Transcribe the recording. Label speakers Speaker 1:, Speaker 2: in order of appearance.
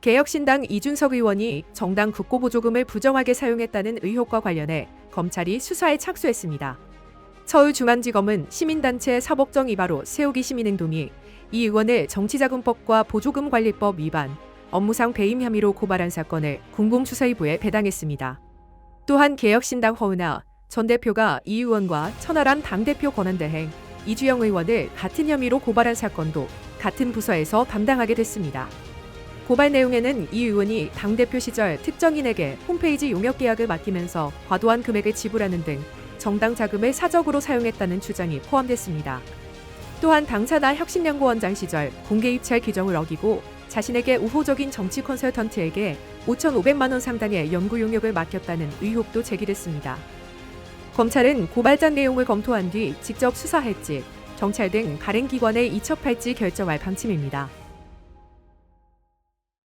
Speaker 1: 개혁신당 이준석 의원이 정당 국고보조금을 부정하게 사용했다는 의혹과 관련해 검찰이 수사에 착수했습니다. 서울중앙지검은 시민단체 사법정 이바로 세우기 시민행동이 이 의원을 정치자금법과 보조금관리법 위반, 업무상 배임 혐의로 고발한 사건을 공공수사위부에 배당했습니다. 또한 개혁신당 허은하 전 대표가 이 의원과 천하람 당대표 권한대행, 이주영 의원을 같은 혐의로 고발한 사건도 같은 부서에서 담당하게 됐습니다. 고발 내용에는 이 의원이 당대표 시절 특정인에게 홈페이지 용역 계약을 맡기면서 과도한 금액을 지불하는 등 정당 자금을 사적으로 사용했다는 주장이 포함됐습니다. 또한 당사나 혁신연구원장 시절 공개 입찰 규정을 어기고 자신에게 우호적인 정치 컨설턴트에게 5,500만 원 상당의 연구 용역을 맡겼다는 의혹도 제기됐습니다. 검찰은 고발장 내용을 검토한 뒤 직접 수사할지 경찰 등 다른 기관에 이첩할지 결정할 방침입니다.